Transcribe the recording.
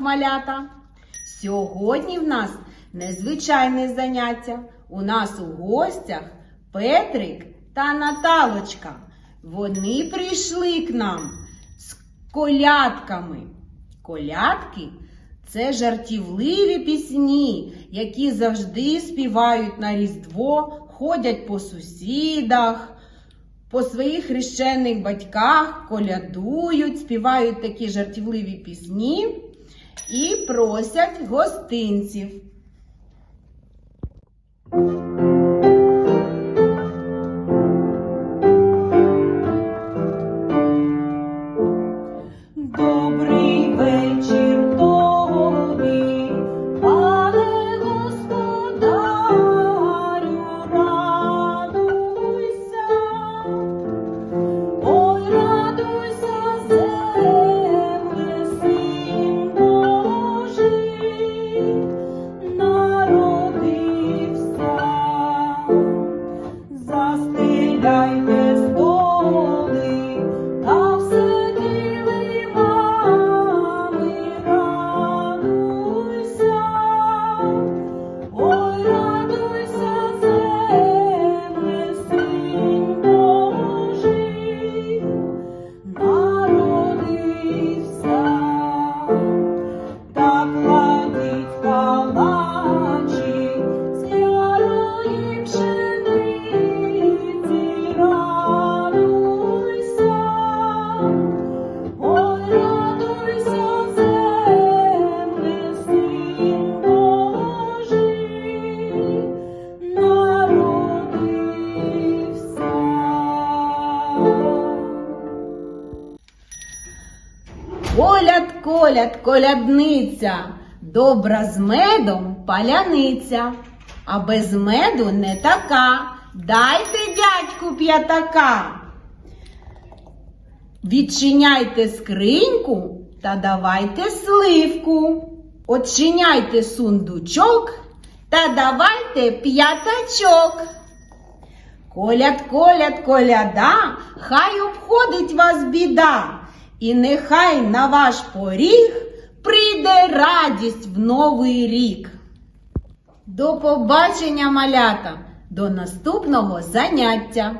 малята! Сьогодні в нас незвичайне заняття. У нас у гостях Петрик та Наталочка. Вони прийшли к нам з колядками. Колядки це жартівливі пісні, які завжди співають на Різдво, ходять по сусідах, по своїх хрещених батьках, колядують, співають такі жартівливі пісні і просять гостинців. Коляд, коляд, колядниця, добра з медом паляниця, а без меду не така. Дайте дядьку п'ятака. Відчиняйте скриньку та давайте сливку. Отчиняйте сундучок та давайте п'ятачок. Коляд, коляд, коляда, хай обходить вас біда, і нехай на ваш поріг прийде радість в новий рік. До побачення, малята, до наступного заняття.